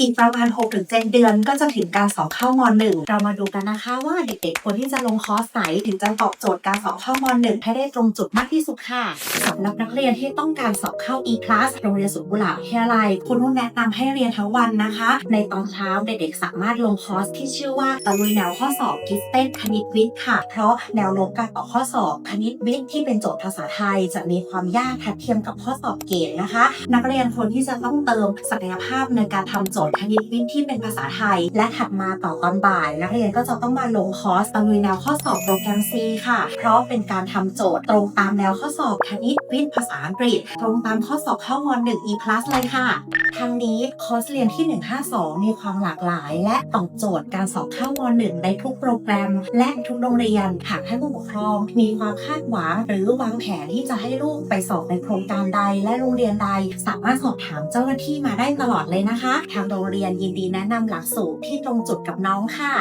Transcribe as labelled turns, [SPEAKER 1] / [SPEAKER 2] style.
[SPEAKER 1] อีกประมาณ 6-7 เดือนก็จะถึงการสอบเข้ามหนึ่งเรามาดูกันนะคะว่าเด็กๆควรที่จะลงคอร์สไหนถึงจะตอบโจทย์การสอบเข้ามหนึ่งให้ได้ตรงจุดมากที่สุดค่ะสำหรับนักเรียนที่ต้องการสอบเข้า e-class โรงเรียนสุนกุหลาบวิทยาลัยคุณนุ่นแนะนำให้เรียนทั้งวันนะคะ ในตอนเช้าเด็กๆสามารถลงคอร์สที่ชื่อว่าตะลุยแนวข้อสอบกิฟเต็ดคณิตวิทย์ค่ะ เพราะแนวโน้มการตอบข้อสอบคณิตวิทย์ที่เป็นโจทย์ภาษาไทย จะมีความยากทัดเทียมกับข้อสอบเกณฑ์นะคะ นักเรียนควรที่จะต้องเติมศักยภาพในการทำโจทย์คณิตวิทย์ที่เป็นภาษาไทย และถัดมาต่อตอนบ่ายนักเรียนก็จะต้องมาลงคอร์สตะลุยแนวข้อสอบโปรแกรม C ค่ะ เพราะเป็นการทำโจทย์ตรงตามแนวข้อสอบคณิตวิทย์ภาษาอังกฤษ ตรงตามข้อสอบข้าม1 e plus เลยค่ะทั้งนี้คอร์สเรียนที่ 152 มีความหลากหลาย และตอบโจทย์การสอบเข้าม 1 ในทุกโปรแกรม และทุกโรงเรียนหากท่านผู้ปกครอง มีความคาดหวังหรือวางแผนที่จะให้ลูกไปสอบในโครงการใดและโรงเรียนใด สามารถสอบถามเจ้าหน้าที่มาได้ตลอดเลยนะคะทางโรงเรียนยินดีแนะนำหลักสูตรที่ตรงจุดกับน้องค่ะ